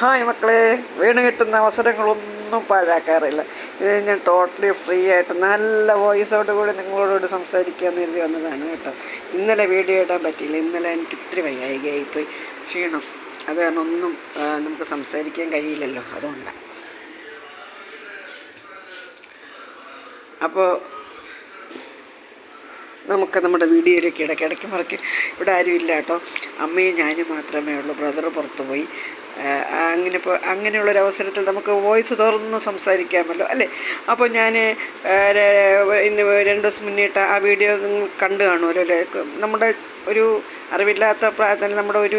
Hi മക്കളെ. വീണ് കിട്ടുന്ന അവസരങ്ങളൊന്നും പാഴാക്കാറില്ല. ഇത് ഞാൻ ടോട്ടലി ഫ്രീ ആയിട്ട് നല്ല വോയിസോട് കൂടി നിങ്ങളോട് സംസാരിക്കാമെന്ന് എഴുതി വന്നതാണ് കേട്ടോ. ഇന്നലെ വീഡിയോ ഇടാൻ പറ്റിയില്ല. ഇന്നലെ എനിക്ക് ഇത്തിരി വയ്യായികയായിപ്പോയി ക്ഷീണം. അത് കാരണം ഒന്നും നമുക്ക് സംസാരിക്കാൻ കഴിയില്ലല്ലോ. അതുകൊണ്ട്. അപ്പോൾ നമുക്ക് നമ്മുടെ വീഡിയോയിലേക്ക് ഇടയ്ക്ക് ഇടയ്ക്ക് മറക്കി ഇവിടെ ആരുമില്ല കേട്ടോ. അമ്മയും ഞാനും മാത്രമേ ഉള്ളൂ. ബ്രദർ പുറത്ത് പോയി അങ്ങനെ ഇപ്പോൾ അങ്ങനെയുള്ളൊരു അവസരത്തിൽ നമുക്ക് വോയിസ് തുറന്ന് സംസാരിക്കാമല്ലോ അല്ലേ? അപ്പോൾ ഞാൻ ഇന്ന് രണ്ട് ദിവസം മുന്നേട്ട് ആ വീഡിയോ കണ്ടു കാണുമല്ലോ അല്ലേ? നമ്മുടെ ഒരു അറിവില്ലാത്ത പ്രായത്തിൽ നമ്മുടെ ഒരു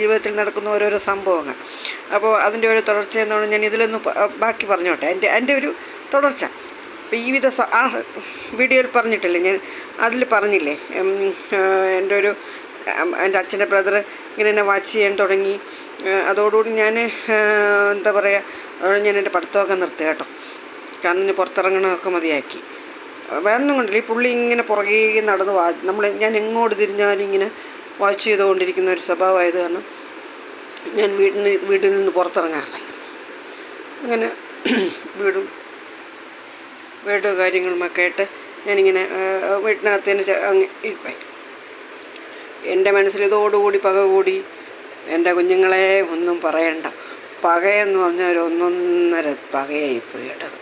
ജീവിതത്തിൽ നടക്കുന്ന ഓരോരോ സംഭവങ്ങൾ. അപ്പോൾ അതിന്റെ ഒരു തുടർച്ച എന്നാണ് ഞാൻ ഇതിലൊന്ന് ബാക്കി പറഞ്ഞോട്ടെ. എന്റെ എന്റെ ഒരു തുടർച്ച. അപ്പോൾ ഈ വിധ ആ വീഡിയോയിൽ പറഞ്ഞിട്ടില്ലേ? ഞാൻ അതിൽ പറഞ്ഞില്ലേ? എന്റെ ഒരു എന്റെ അച്ഛന്റെ ബ്രദർ ഇങ്ങനെ എന്നെ വാച്ച് ചെയ്യാൻ തുടങ്ങി. അതോടുകൂടി ഞാൻ എന്താ പറയുക ഞാൻ എന്റെ പഠിത്തമൊക്കെ നിർത്തി കേട്ടോ. കാരണം ഞാൻ പുറത്തിറങ്ങണമൊക്കെ മതിയാക്കി. വേറൊന്നും കൊണ്ടില്ല. ഈ പുള്ളി ഇങ്ങനെ പുറകെ നടന്ന് വാ നമ്മൾ ഞാൻ എങ്ങോട്ട് തിരിഞ്ഞാലും ഇങ്ങനെ വാച്ച് ചെയ്തുകൊണ്ടിരിക്കുന്ന ഒരു സ്വഭാവമായത് കാരണം ഞാൻ വീടിന് വീട്ടിൽ നിന്ന് പുറത്തിറങ്ങാറില്ല. അങ്ങനെ വീടും വീട് കാര്യങ്ങളുമൊക്കെ ആയിട്ട് ഞാനിങ്ങനെ വീട്ടിനകത്ത് തന്നെ ഇരിപ്പായി. എന്റെ മനസ്സിൽ ഇതോടുകൂടി പക കൂടി എന്റെ കുഞ്ഞുങ്ങളെ ഒന്നും പറയണ്ട. പകയെന്ന് പറഞ്ഞാൽ ഒരു ഒന്നൊന്നര പകയായിപ്പോയി കേട്ടത്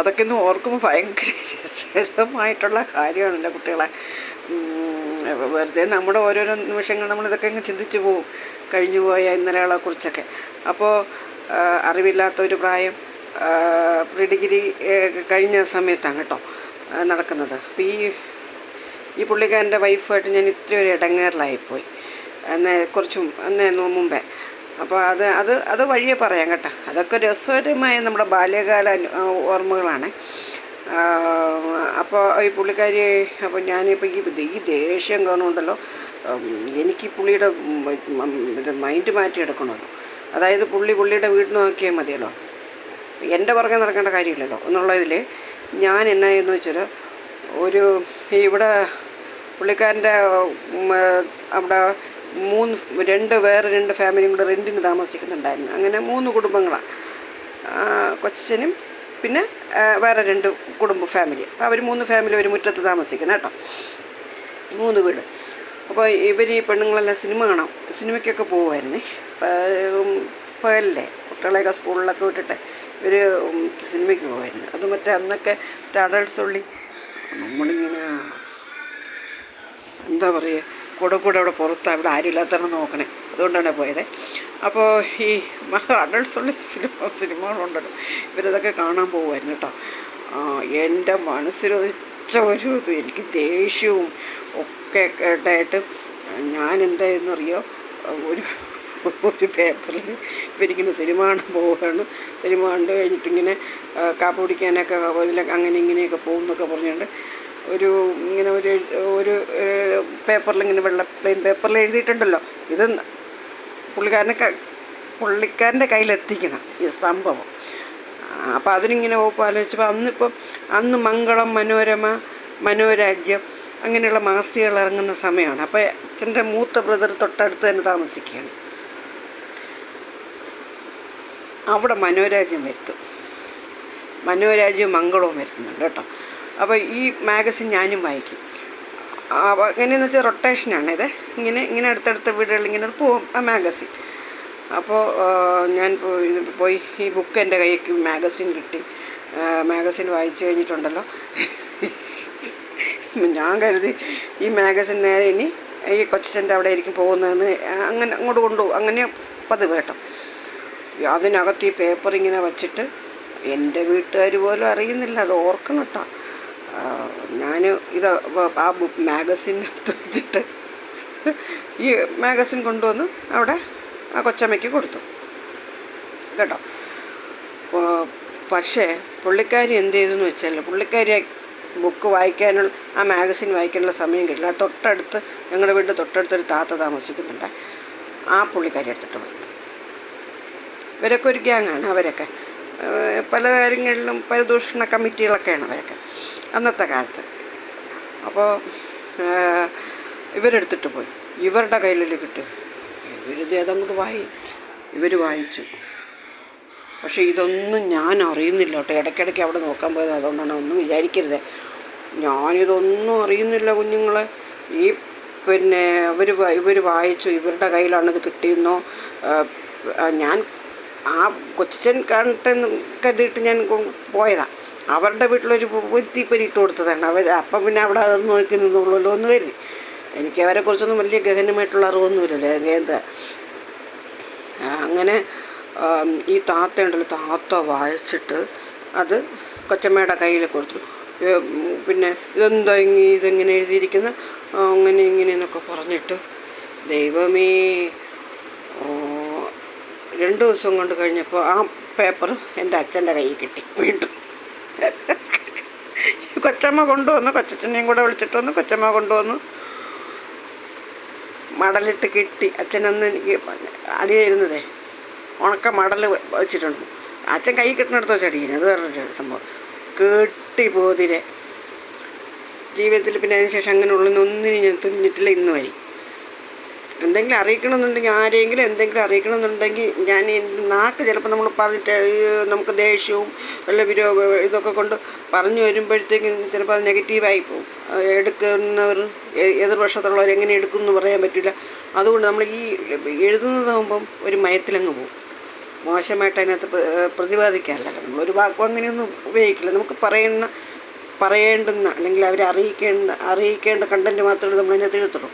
അതൊക്കെ ഒന്ന് ഓർക്കുമ്പോൾ ഭയങ്കര രസമായിട്ടുള്ള കാര്യമാണ് എന്റെ കുട്ടികളെ. വെറുതെ നമ്മുടെ ഓരോരോ നിമിഷങ്ങൾ നമ്മളിതൊക്കെ അങ്ങ് ചിന്തിച്ചു പോവും. കഴിഞ്ഞു പോയ ഇന്നലകളെ കുറിച്ചൊക്കെ അപ്പോൾ അറിവില്ലാത്ത ഒരു പ്രായം പ്രീ ഡിഗ്രി കഴിഞ്ഞ സമയത്താണ് കേട്ടോ നടക്കുന്നത്. അപ്പോൾ ഈ ഈ പുള്ളിക്കാരന്റെ വൈഫായിട്ട് ഞാൻ ഇത്ര ഒരു ഇടങ്ങേറിലായിപ്പോയി. എന്നെ കുറച്ചും എന്നേ മുമ്പേ. അപ്പോൾ അത് അത് അത് വഴിയെ പറയാം കേട്ടോ. അതൊക്കെ രസകരമായ നമ്മുടെ ബാല്യകാല ഓർമ്മകളാണ്. അപ്പോൾ ഈ പുള്ളിക്കാരി അപ്പോൾ ഞാനിപ്പോൾ ഈ ഈ ദേഷ്യം കാണുന്നുണ്ടല്ലോ. എനിക്ക് പുള്ളിയുടെ മൈൻഡ് മാറ്റി എടുക്കണമല്ലോ. അതായത് പുള്ളി പുള്ളിയുടെ വീട് നോക്കിയാൽ മതിയല്ലോ. എന്റെ പുറകെ നടക്കേണ്ട കാര്യമില്ലല്ലോ എന്നുള്ളതിൽ ഞാൻ എന്നായെന്ന് വെച്ചാൽ ഒരു ഇവിടെ പുള്ളിക്കാരന്റെ അവിടെ മൂന്ന് രണ്ട് വേറെ രണ്ട് ഫാമിലിയും കൂടെ റെന്റിന് താമസിക്കുന്നുണ്ടായിരുന്നു. അങ്ങനെ മൂന്ന് കുടുംബങ്ങളാണ് കൊച്ചനും പിന്നെ വേറെ രണ്ട് കുടുംബ ഫാമിലി. അവർ മൂന്ന് ഫാമിലി ഒരു മുറ്റത്ത് താമസിക്കുന്നത് കേട്ടോ. മൂന്ന് വീട്. അപ്പോൾ ഇവർ ഈ പെണ്ണുങ്ങളെല്ലാം സിനിമ കാണാം. സിനിമയ്ക്കൊക്കെ പോകുമായിരുന്നേ പോയല്ലേ? കുട്ടികളെയൊക്കെ സ്കൂളിലൊക്കെ വിട്ടിട്ട് ഇവർ സിനിമയ്ക്ക് പോകുമായിരുന്നു അത് മറ്റേ അന്നൊക്കെ മറ്റേ ഉള്ളി. നമ്മളിങ്ങനെ എന്താ പറയുക കൂടെ കൂടെ അവിടെ പുറത്ത് അവിടെ ആരും നോക്കണേ. അതുകൊണ്ടാണ് പോയത്. അപ്പോൾ ഈ അഡൾട്ട്സ് ഉള്ള ഫിലിം സിനിമകളുണ്ടല്ലോ. ഇവരിതൊക്കെ കാണാൻ പോകുമായിരുന്നു കേട്ടോ. എന്റെ മനസ്സിലൊച്ച ഒരു ഇത് എനിക്ക് ദേഷ്യവും ഒക്കെ കേട്ടായിട്ട് ഞാൻ എന്തായെന്നറിയോ ഒരു ഒരു പേപ്പറിൽ ഇവരിങ്ങനെ സിനിമ കാണാൻ പോവുകയാണ്. സിനിമ കണ്ടു കഴിഞ്ഞിട്ടിങ്ങനെ കാപ്പ് കുടിക്കാനൊക്കെ ഇതിലൊക്കെ അങ്ങനെ ഇങ്ങനെയൊക്കെ പോകും എന്നൊക്കെ പറഞ്ഞുകൊണ്ട് ഒരു ഇങ്ങനെ ഒരു ഒരു പേപ്പറിൽ ഇങ്ങനെ വെള്ള പ്ലെയിൻ പേപ്പറിൽ എഴുതിയിട്ടുണ്ടല്ലോ. ഇത് പുള്ളിക്കാരനെ പുള്ളിക്കാരന്റെ കയ്യിലെത്തിക്കണം ഈ സംഭവം. അപ്പോൾ അതിനിങ്ങനെ ആലോചിച്ചപ്പോൾ അന്നിപ്പോൾ അന്ന് മംഗളം മനോരമ മനോരാജ്യം അങ്ങനെയുള്ള മാസികകൾ ഇറങ്ങുന്ന സമയമാണ്. അപ്പോൾ അച്ഛന്റെ മൂത്ത ബ്രദർ തൊട്ടടുത്ത് തന്നെ താമസിക്കുകയാണ്. അവിടെ മനോരാജ്യം വരുത്തും. മനോരാജ്യവും മംഗളവും വരുത്തുന്നുണ്ട് കേട്ടോ. അപ്പോൾ ഈ മാഗസിൻ ഞാനും വായിക്കും. എങ്ങനെയെന്ന് വെച്ചാൽ റൊട്ടേഷനാണ് ഇത് ഇങ്ങനെ ഇങ്ങനെ അടുത്തടുത്ത വീടുകളിൽ ഇങ്ങനെ പോവും ആ മാഗസിൻ. അപ്പോൾ ഞാൻ പോയി ഈ ബുക്ക് എന്റെ കയ്യിൽ മാഗസിൻ കിട്ടി. മാഗസിൻ വായിച്ചു കഴിഞ്ഞിട്ടുണ്ടല്ലോ. ഞാൻ കരുതി ഈ മാഗസിൻ നേരെ ഇനി ഈ കൊച്ചന്റെ അവിടെ ആയിരിക്കും പോകുന്നതെന്ന് അങ്ങനെ അങ്ങോട്ട് കൊണ്ടുപോകും അങ്ങനെ പതിവ് കേട്ടോ. അതിനകത്ത് ഈ പേപ്പർ ഇങ്ങനെ വച്ചിട്ട് എന്റെ വീട്ടുകാർ പോലും അറിയുന്നില്ല. അത് ഓർക്കണം കേട്ടോ. ഞാൻ ഇത് ആ ബുക്ക് മാഗസിൻ വെച്ചിട്ട് ഈ മാഗസിൻ കൊണ്ടുവന്ന് അവിടെ ആ കൊച്ചമ്മയ്ക്ക് കൊടുത്തു. കേട്ടോ? പക്ഷേ പുള്ളിക്കാരി എന്ത് ചെയ്തെന്ന് വെച്ചാൽ പുള്ളിക്കാരി ബുക്ക് വായിക്കാനുള്ള ആ മാഗസിൻ വായിക്കാനുള്ള സമയം കിട്ടില്ല. തൊട്ടടുത്ത് ഞങ്ങളുടെ വീടിന്റെ തൊട്ടടുത്തൊരു താത്ത താമസിക്കുന്നുണ്ട്. ആ പുള്ളിക്കാരി എടുത്തിട്ട് പോയി. ഇവരൊക്കെ ഒരു ഗ്യാങ്ങാണ് അവരൊക്കെ. പല കാര്യങ്ങളിലും പരിദൂഷണ കമ്മിറ്റികളൊക്കെയാണ് അവരൊക്കെ. അന്നത്തെ കാലത്ത്. അപ്പോൾ ഇവരെടുത്തിട്ട് പോയി. ഇവരുടെ കയ്യിൽ കിട്ടും ഇവരിത് ഏതങ്ങോട്ട് വായി ഇവർ വായിച്ചു. പക്ഷേ ഇതൊന്നും ഞാൻ അറിയുന്നില്ല കേട്ടോ. ഇടയ്ക്കിടയ്ക്ക് അവിടെ നോക്കാൻ പോയത്. അതുകൊണ്ടാണ് ഒന്നും വിചാരിക്കരുത്. ഞാനിതൊന്നും അറിയുന്നില്ല കുഞ്ഞുങ്ങളെ. ഈ പിന്നെ അവർ ഇവർ വായിച്ചു. ഇവരുടെ കയ്യിലാണ് കിട്ടിയെന്നോ ഞാൻ ആ കൊച്ചൻ കണ്ടെന്ന് കരുതിയിട്ട് ഞാൻ കൊ- പോയതാ. അവരുടെ വീട്ടിലൊരു ഒരു തീപ്പരി ഇട്ട് കൊടുത്തതാണ്. അവർ അപ്പം പിന്നെ അവിടെ അത് നോക്കി നിന്നുള്ളൂ എന്ന് കരുതി. എനിക്ക് അവരെ കുറിച്ചൊന്നും വലിയ ഗഹനമായിട്ടുള്ള അറിവൊന്നുമില്ലല്ലോ. എന്താ? അങ്ങനെ ഈ താത്ത ഉണ്ടല്ലോ താത്ത വായിച്ചിട്ട് അത് കൊച്ചമ്മയുടെ കയ്യിൽ കൊടുത്തു. പിന്നെ ഇതെന്താ ഇങ്ങനെ ഇതെങ്ങനെ എഴുതിയിരിക്കുന്ന? അങ്ങനെ ഇങ്ങനെ എന്നൊക്കെ പറഞ്ഞിട്ട് ദൈവമേ രണ്ട് ദിവസം കൊണ്ട് കഴിഞ്ഞപ്പോൾ ആ പേപ്പർ എന്റെ അച്ഛന്റെ കയ്യിൽ കിട്ടി വീണ്ടും. കൊച്ചമ്മ കൊണ്ടുവന്നു കൊച്ചച്ഛനെയും കൂടെ വിളിച്ചിട്ട് വന്നു കൊച്ചമ്മ കൊണ്ടുവന്നു. മടലിട്ട് കിട്ടി. അച്ഛനൊന്ന് എനിക്ക് അടിയായിരുന്നതേ. ഉണക്ക മടൽ വെച്ചിട്ടുണ്ട്. അച്ഛൻ കൈ കിട്ടുന്നിടത്ത് വെച്ച് അടിക്കുന്നത്. അത് വേറൊരു സംഭവം. കെട്ടി പോതിരെ. ജീവിതത്തിൽ പിന്നെ അതിന് ശേഷം അങ്ങനെ ഉള്ളതൊന്നിനും ഞാൻ തുന്നിട്ടില്ല. ഇന്ന് വരെ. എന്തെങ്കിലും അറിയിക്കണമെന്നുണ്ടെങ്കിൽ ആരെങ്കിലും എന്തെങ്കിലും അറിയിക്കണമെന്നുണ്ടെങ്കിൽ ഞാൻ നാക്ക് ചിലപ്പോൾ നമ്മൾ പറഞ്ഞിട്ട് നമുക്ക് ദേഷ്യവും വല്ല വിരോ ഇതൊക്കെ കൊണ്ട് പറഞ്ഞു വരുമ്പോഴത്തേക്കും ചിലപ്പോൾ അത് നെഗറ്റീവായി പോകും. എടുക്കുന്നവർ എതിർപക്ഷത്തുള്ളവർ എങ്ങനെ എടുക്കും എന്ന് പറയാൻ പറ്റില്ല. അതുകൊണ്ട് നമ്മൾ ഈ എഴുതുന്നതാകുമ്പം ഒരു മയത്തിലങ്ങ് പോകും. മോശമായിട്ട് അതിനകത്ത് പ്രതിപാദിക്കാറില്ല. നമ്മളൊരു വാക്കും അങ്ങനെയൊന്നും ഉപയോഗിക്കില്ല. നമുക്ക് പറയുന്ന പറയേണ്ടുന്ന അല്ലെങ്കിൽ അവരെ അറിയിക്കേണ്ട അറിയിക്കേണ്ട കണ്ടന്റ് മാത്രമേ നമ്മളതിനകത്ത് എഴുത്തുള്ളൂ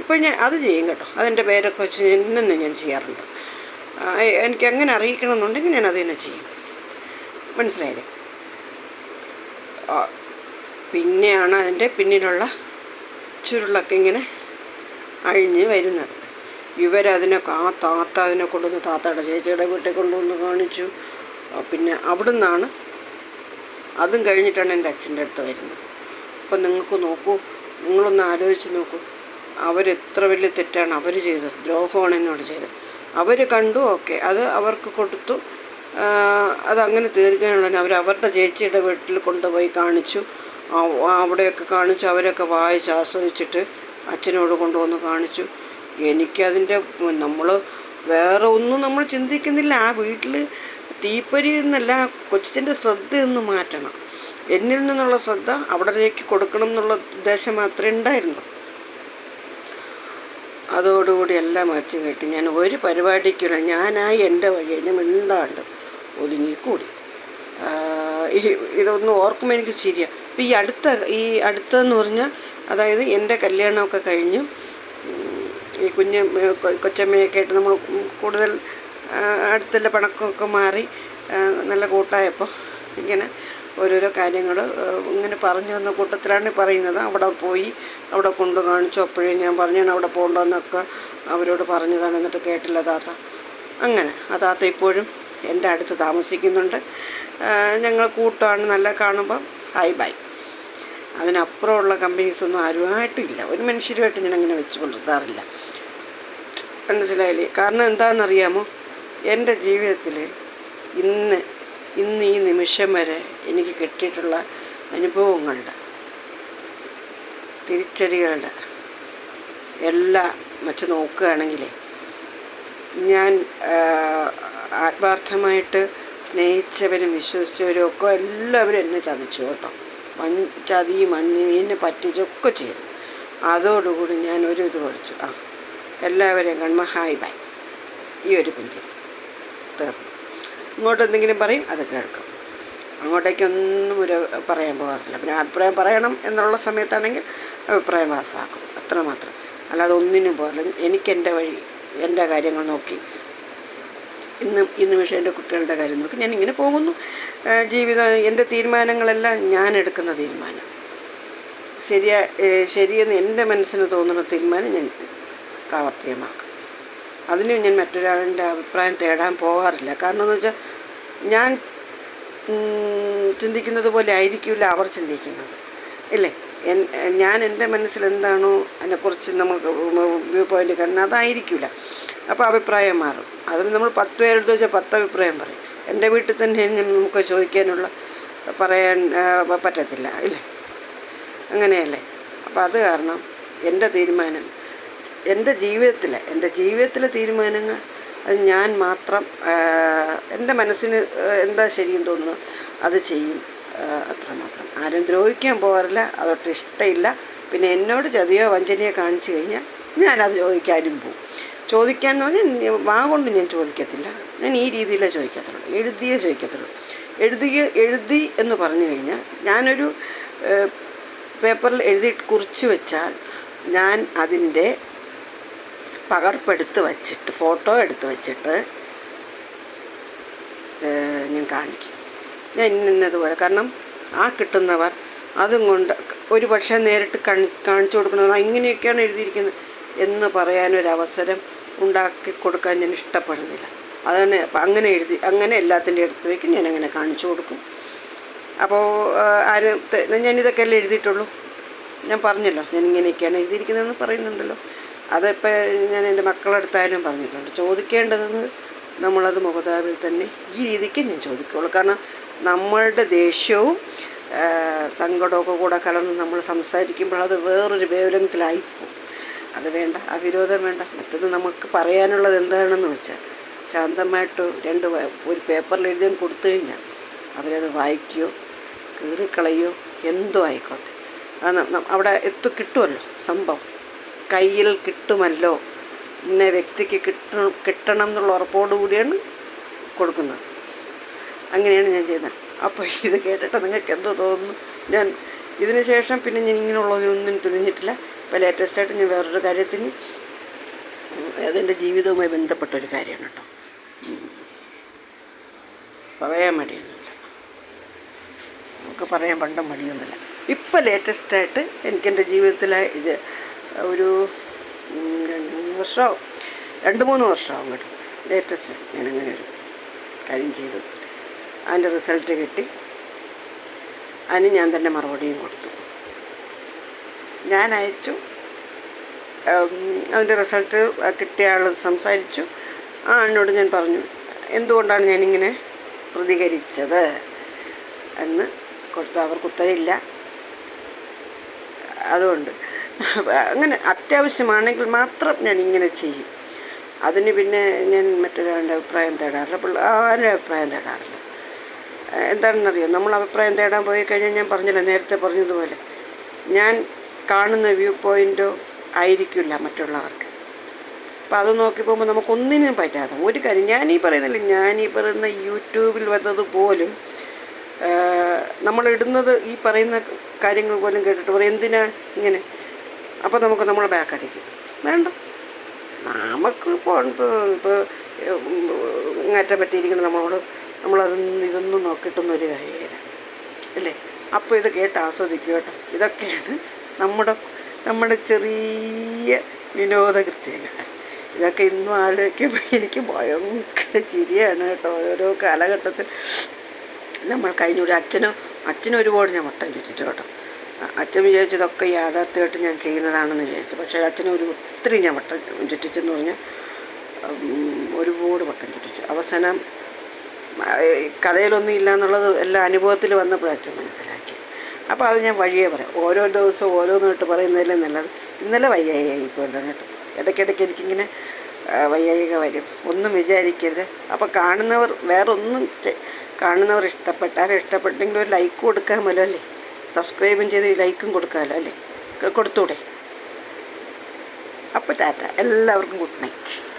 ഇപ്പോൾ ഞാൻ അത് ചെയ്യും കേട്ടോ. അതിന്റെ പേരൊക്കെ വെച്ച് ഇന്നും ഞാൻ ചെയ്യാറുണ്ട്. എനിക്ക് എങ്ങനെ അറിയിക്കണമെന്നുണ്ടെങ്കിൽ ഞാൻ അത് തന്നെ ചെയ്യും. മനസ്സിലായില്ലേ? പിന്നെയാണ് അതിന്റെ പിന്നിലുള്ള ചുരുളൊക്കെ ഇങ്ങനെ അഴിഞ്ഞ് വരുന്നത്. ഇവരതിനെ ആ താത്ത അതിനെ കൊണ്ടുവന്ന് താത്തയുടെ ചേച്ചിയുടെ വീട്ടിൽ കൊണ്ടുവന്ന് കാണിച്ചു. പിന്നെ അവിടെ നിന്നാണ് അതും കഴിഞ്ഞിട്ടാണ് എന്റെ അച്ഛന്റെ അടുത്ത് വരുന്നത്. അപ്പം നിങ്ങൾക്ക് നോക്കൂ നിങ്ങളൊന്ന് ആലോചിച്ച് നോക്കൂ. അവരെത്ര വലിയ തെറ്റാണ് അവർ ചെയ്തത്. ദ്രോഹമാണ് എന്നോട് ചെയ്തത്. അവർ കണ്ടു ഓക്കെ. അത് അവർക്ക് കൊടുത്തു. അതങ്ങനെ തീർക്കാനുള്ള അവർ അവരുടെ ചേച്ചിയുടെ വീട്ടിൽ കൊണ്ടുപോയി കാണിച്ചു. അവിടെയൊക്കെ കാണിച്ചു. അവരൊക്കെ വായിച്ച് ആസ്വദിച്ചിട്ട് അച്ഛനോട് കൊണ്ടുവന്ന് കാണിച്ചു. എനിക്കതിന്റെ നമ്മൾ വേറെ ഒന്നും നമ്മൾ ചിന്തിക്കുന്നില്ല. ആ വീട്ടിൽ തീപ്പൊരി എന്നല്ല കൊച്ചിന്റെ ശ്രദ്ധയൊന്ന് മാറ്റണം. എന്നിൽ നിന്നുള്ള ശ്രദ്ധ അവിടേക്ക് കൊടുക്കണം എന്നുള്ള ഉദ്ദേശം മാത്രമേ ഉണ്ടായിരുന്നു അതോടുകൂടി എല്ലാം വച്ച് കെട്ടി. ഞാൻ ഒരു പരിപാടിക്കില്ല ഞാനായി എന്റെ വഴി എന്നെ മിണ്ടാണ്ട് ഒതുങ്ങിക്കൂടി. ഇതൊന്നും ഓർക്കുമ്പോൾ എനിക്ക് ശരിയാണ് അപ്പം ഈ അടുത്ത ഈ അടുത്തതെന്ന് പറഞ്ഞാൽ അതായത് എന്റെ കല്യാണമൊക്കെ കഴിഞ്ഞ് ഈ കുഞ്ഞ് കൊച്ചമ്മയൊക്കെ ആയിട്ട് നമ്മൾ കൂടുതൽ അടുത്തുള്ള പണക്കമൊക്കെ മാറി നല്ല കൂട്ടായപ്പോൾ ഇങ്ങനെ ഓരോരോ കാര്യങ്ങൾ ഇങ്ങനെ പറഞ്ഞു വന്ന കൂട്ടത്തിലാണ് പറയുന്നത്. അവിടെ പോയി അവിടെ കൊണ്ട് കാണിച്ചു. അപ്പോഴേ ഞാൻ പറഞ്ഞാണ് അവിടെ പോകണ്ടെന്നൊക്കെ അവരോട് പറഞ്ഞതാണ്. എന്നിട്ട് കേട്ടില്ല താത്ത. അങ്ങനെ. ആ താത്ത ഇപ്പോഴും എന്റെ അടുത്ത് താമസിക്കുന്നുണ്ട്. ഞങ്ങൾ കൂട്ടമാണ് നല്ല കാണുമ്പം ഹായ് ബൈ. അതിനപ്പുറമുള്ള കമ്പനീസൊന്നും ആരുമായിട്ടില്ല ഒരു മനുഷ്യരുമായിട്ട് ഞാൻ അങ്ങനെ വെച്ച് പുലർത്താറില്ല മനസ്സിലായില്ലേ? കാരണം എന്താണെന്നറിയാമോ? എന്റെ ജീവിതത്തിൽ ഇന്ന് ഇന്ന് ഈ നിമിഷം വരെ എനിക്ക് കിട്ടിയിട്ടുള്ള അനുഭവങ്ങളുടെ തിരിച്ചടികളുടെ എല്ലാം വച്ച് നോക്കുകയാണെങ്കിൽ ഞാൻ ആത്മാർത്ഥമായിട്ട് സ്നേഹിച്ചവരും വിശ്വസിച്ചവരും ഒക്കെ എല്ലാവരും എന്നെ ചതിച്ചു കേട്ടോ. മൻ ചതി മഞ്ഞ് എന്നെ പറ്റിച്ചൊക്കെ ചെയ്തു. അതോടുകൂടി ഞാൻ ഒരു ഇത് പഠിച്ചു. ആ എല്ലാവരെയും കാണുമ്പോൾ ഹായ് ബൈ. ഈ ഒരു പുഞ്ചിരി. തീർന്നു. ഇങ്ങോട്ട് എന്തെങ്കിലും പറയും അത് കേൾക്കും. അങ്ങോട്ടേക്കൊന്നും ഒരു പറയാൻ പോകാറില്ല. പിന്നെ അഭിപ്രായം പറയണം എന്നുള്ള സമയത്താണെങ്കിൽ അഭിപ്രായം പാസ്സാക്കും അത്രമാത്രം അല്ലാതെ ഒന്നിനും പോകില്ല എനിക്ക് എന്റെ വഴി എന്റെ കാര്യങ്ങൾ നോക്കി ഇന്ന് ഈ നിമിഷം എന്റെ കുട്ടികളുടെ കാര്യം നോക്കി ഞാൻ ഇങ്ങനെ പോകുന്നു ജീവിതം എന്റെ തീരുമാനങ്ങളെല്ലാം ഞാൻ എടുക്കുന്ന തീരുമാനം. ശരിയാ ശരിയെന്ന് എന്റെ മനസ്സിന് തോന്നുന്ന തീരുമാനം ഞാൻ പ്രാവർത്തികമാക്കും. അതിന് ഞാൻ മറ്റൊരാളുടെ അഭിപ്രായം തേടാൻ പോകാറില്ല കാരണം എന്ന് വെച്ചാൽ ഞാൻ ചിന്തിക്കുന്നത് പോലെ ആയിരിക്കില്ല അവർ ചിന്തിക്കുന്നത്. ഇല്ലേ? ഞാൻ എന്റെ മനസ്സിൽ എന്താണോ അതിനെക്കുറിച്ച് നമുക്ക് വ്യൂ പോയിന്റ് കാണുന്നത് അതായിരിക്കില്ല അപ്പോൾ അഭിപ്രായം മാറും. അതിന് നമ്മൾ പത്ത് പേരെടുത്ത് വെച്ചാൽ പത്ത് അഭിപ്രായം പറയും. എന്റെ വീട്ടിൽ തന്നെ നമുക്ക് ചോദിക്കാനുള്ള പറയാൻ പറ്റത്തില്ല. ഇല്ലേ? അങ്ങനെയല്ലേ? അപ്പോൾ അത് കാരണം എന്റെ തീരുമാനം എന്റെ ജീവിതത്തിലെ എന്റെ ജീവിതത്തിലെ തീരുമാനങ്ങൾ അത് ഞാൻ മാത്രം എന്റെ മനസ്സിന് എന്താ ശരിയെന്ന് തോന്നുന്നു അത് ചെയ്യും. അത്ര അത്രമാത്രം ആരും ദ്രോഹിക്കാൻ പോകാറില്ല അതൊട്ട് ഇഷ്ടമില്ല. പിന്നെ എന്നോട് ചതിയോ വഞ്ചനയോ കാണിച്ചു കഴിഞ്ഞാൽ ഞാനത് ചോദിക്കാനും പോകും ചോദിക്കാൻ എന്ന് പറഞ്ഞാൽ വാ കൊണ്ട് ഞാൻ ചോദിക്കത്തില്ല. ഞാൻ ഈ രീതിയിലേ ചോദിക്കത്തുള്ളൂ. എഴുതിയേ ചോദിക്കത്തുള്ളൂ. എഴുതിയ എഴുതി എന്ന് പറഞ്ഞു കഴിഞ്ഞാൽ ഞാനൊരു പേപ്പറിൽ എഴുതി കുറിച്ച് വെച്ചാൽ ഞാൻ അതിന്റെ പകർപ്പെടുത്ത് വച്ചിട്ട് ഫോട്ടോ എടുത്ത് വച്ചിട്ട് ഞാൻ കാണിക്കും. ഞാൻ ഇന്നതുപോലെ. കാരണം ആ കിട്ടുന്നവർ അതും കൊണ്ട് ഒരു പക്ഷേ നേരിട്ട് കണി കാണിച്ചു കൊടുക്കുന്നത് "ആ, ഇങ്ങനെയൊക്കെയാണ് എഴുതിയിരിക്കുന്നത് എന്ന് പറയാനൊരവസരം ഉണ്ടാക്കി കൊടുക്കാൻ ഞാൻ ഇഷ്ടപ്പെടുന്നില്ല. അതന്നെ അങ്ങനെ എഴുതി അങ്ങനെ എല്ലാത്തിന്റെ അടുത്ത് വയ്ക്കും ഞാൻ അങ്ങനെ കാണിച്ചു കൊടുക്കും. അപ്പോൾ ആരും ഞാനിതൊക്കെ അല്ലേ എഴുതിയിട്ടുള്ളൂ? ഞാൻ പറഞ്ഞല്ലോ ഞാൻ ഇങ്ങനെയൊക്കെയാണ് എഴുതിയിരിക്കുന്നതെന്ന് പറയുന്നുണ്ടല്ലോ. അതിപ്പോൾ ഞാൻ എന്റെ മക്കളടുത്തായാലും പറഞ്ഞിട്ടുണ്ട്. ചോദിക്കേണ്ടതെന്ന് നമ്മളത് മുഖതാവിൽ തന്നെ ഈ രീതിക്ക് ഞാൻ ചോദിക്കുകയുള്ളൂ കാരണം നമ്മളുടെ ദേഷ്യവും സങ്കടമൊക്കെ കൂടെ കലർന്ന് നമ്മൾ സംസാരിക്കുമ്പോൾ അത് വേറൊരു വേവലത്തിലായിപ്പോവും അത് വേണ്ട ആ വിരോധം വേണ്ട. മറ്റത് നമുക്ക് പറയാനുള്ളത് എന്താണെന്ന് വെച്ചാൽ ശാന്തമായിട്ട് രണ്ട് ഒരു പേപ്പറിൽ എഴുതി അങ്ങ് കൊടുത്തു കഴിഞ്ഞാൽ അവരത് വായിക്കുകയോ കീറിക്കളയോ എന്തോ ആയിക്കോട്ടെ. അത് അവിടെ എത്തു കിട്ടുമല്ലോ സംഭവം. കയ്യിൽ കിട്ടുമല്ലോ. ഇന്ന വ്യക്തിക്ക് കിട്ടണം കിട്ടണം എന്നുള്ള ഉറപ്പോടുകൂടിയാണ് കൊടുക്കുന്നത്. അങ്ങനെയാണ് ഞാൻ ചെയ്യുന്നത്. അപ്പോൾ ഇത് കേട്ടിട്ട് നിങ്ങൾക്ക് എന്തോ തോന്നുന്നു. ഞാൻ ഇതിന് ശേഷം പിന്നെ ഞാൻ ഇങ്ങനെയുള്ളതൊന്നും തുനിഞ്ഞിട്ടില്ല. ഇപ്പോൾ ലേറ്റസ്റ്റായിട്ട് ഞാൻ വേറൊരു കാര്യത്തിന് അതെന്റെ ജീവിതവുമായി ബന്ധപ്പെട്ട ഒരു കാര്യമാണ് കേട്ടോ. പറയാൻ മടിയൊന്നുമില്ല. നമുക്ക് പറയാൻ പണ്ടും മടിയൊന്നുമില്ല. ഇപ്പോൾ ലേറ്റസ്റ്റായിട്ട് എനിക്കെന്റെ ജീവിതത്തിലെ ഇത് ഒരു രണ്ട് മൂന്ന് വർഷമാവും രണ്ട് മൂന്ന് വർഷമാവും കേട്ടോ. ലേറ്റസ്റ്റ് ഞാനങ്ങനെ ഒരു കാര്യം ചെയ്തു. അതിന്റെ റിസൾട്ട് കിട്ടി. അതിന് ഞാൻ തന്നെ മറുപടിയും കൊടുത്തു. ഞാൻ അയച്ചു അതിന്റെ റിസൾട്ട് കിട്ടിയ ആൾ സംസാരിച്ചു. ആ എന്നോട് ഞാൻ പറഞ്ഞു എന്തുകൊണ്ടാണ് ഞാനിങ്ങനെ പ്രതികരിച്ചത്? എന്ന് കൊടുത്തു. അവർക്ക് ഉത്തരവില്ല അതുകൊണ്ട് അങ്ങനെ അത്യാവശ്യമാണെങ്കിൽ മാത്രം ഞാൻ ഇങ്ങനെ ചെയ്യും. അതിന് പിന്നെ ഞാൻ മറ്റൊരാളുടെ അഭിപ്രായം തേടാറില്ല. പിള്ള ആരുടെ അഭിപ്രായം തേടാറില്ല? എന്താണെന്നറിയോ? നമ്മൾ അഭിപ്രായം തേടാൻ പോയി കഴിഞ്ഞാൽ ഞാൻ പറഞ്ഞില്ല നേരത്തെ പറഞ്ഞതുപോലെ. ഞാൻ കാണുന്ന വ്യൂ പോയിന്റോ ആയിരിക്കില്ല മറ്റുള്ളവർക്ക്. അപ്പോൾ അത് നോക്കി പോകുമ്പോൾ നമുക്കൊന്നിനും പറ്റാതെ ഒരു കാര്യം. ഈ പറയുന്നില്ല ഈ പറയുന്ന യൂട്യൂബിൽ വന്നത് പോലും നമ്മളിടുന്നത് ഈ പറയുന്ന കാര്യങ്ങൾ പോലും കേട്ടിട്ട് പറയും എന്തിനാ ഇങ്ങനെ? അപ്പോൾ നമുക്ക് നമ്മൾ ബാക്ക് അടിക്കും. വേണ്ട. നമുക്ക് ഇപ്പോൾ ഇപ്പോൾ ഇങ്ങേറ്റം പറ്റിയിരിക്കുന്ന നമ്മളോട് നമ്മളതൊന്നും ഇതൊന്നും നോക്കിയിട്ടൊന്നും ഒരു കാര്യമില്ല. അല്ലേ? അപ്പോൾ ഇത് കേട്ട് ആസ്വദിക്കുക കേട്ടോ. ഇതൊക്കെയാണ് നമ്മുടെ നമ്മുടെ ചെറിയ വിനോദകൃത്യങ്ങൾ. ഇതൊക്കെ ഇന്നും ആലോചിക്കുമ്പോൾ എനിക്ക് ഭയങ്കര ചിരിയാണ് കേട്ടോ. ഓരോ കാലഘട്ടത്തിൽ നമ്മൾ കഴിഞ്ഞ അച്ഛനും അച്ഛനും ഒരുപാട് ഞാൻ വട്ടം ചുറ്റിച്ചു കേട്ടോ. അച്ഛൻ വിചാരിച്ചതൊക്കെ യാഥാർത്ഥ്യമായിട്ട് ഞാൻ ചെയ്യുന്നതാണെന്ന് വിചാരിച്ചു. പക്ഷേ അച്ഛനും ഒരു ഒത്തിരി ഞാൻ വട്ടം ചുറ്റിച്ചെന്ന് പറഞ്ഞാൽ ഒരുപാട് വട്ടം ചുറ്റിച്ചു. അവസാനം കഥയിലൊന്നും ഇല്ല എന്നുള്ളത് എല്ലാ അനുഭവത്തിൽ വന്നപ്പോഴാണ് അച്ഛൻ മനസ്സിലാക്കി അപ്പോൾ അത് ഞാൻ വഴിയേ പറയാം. ഓരോ ദിവസവും ഓരോന്നായിട്ട് പറയുന്നതിലും നല്ലത് ഇന്നലെ വയ്യായി കേട്ടോ. ഇടയ്ക്കിടയ്ക്ക് എനിക്കിങ്ങനെ വയ്യായിക വരും. ഒന്നും വിചാരിക്കരുത്. അപ്പോൾ കാണുന്നവർ വേറൊന്നും കാണുന്നവർ ഇഷ്ടപ്പെട്ടാലും ഇഷ്ടപ്പെട്ടെങ്കിൽ ഒരു ലൈക്ക് കൊടുക്കാൻ പോലും അല്ലേ? സബ്സ്ക്രൈബും ചെയ്ത് ലൈക്കും കൊടുക്കാമല്ലോ അല്ലേ? കൊടുത്തൂടെ? അപ്പോൾ ടാറ്റ. എല്ലാവർക്കും ഗുഡ് നൈറ്റ്.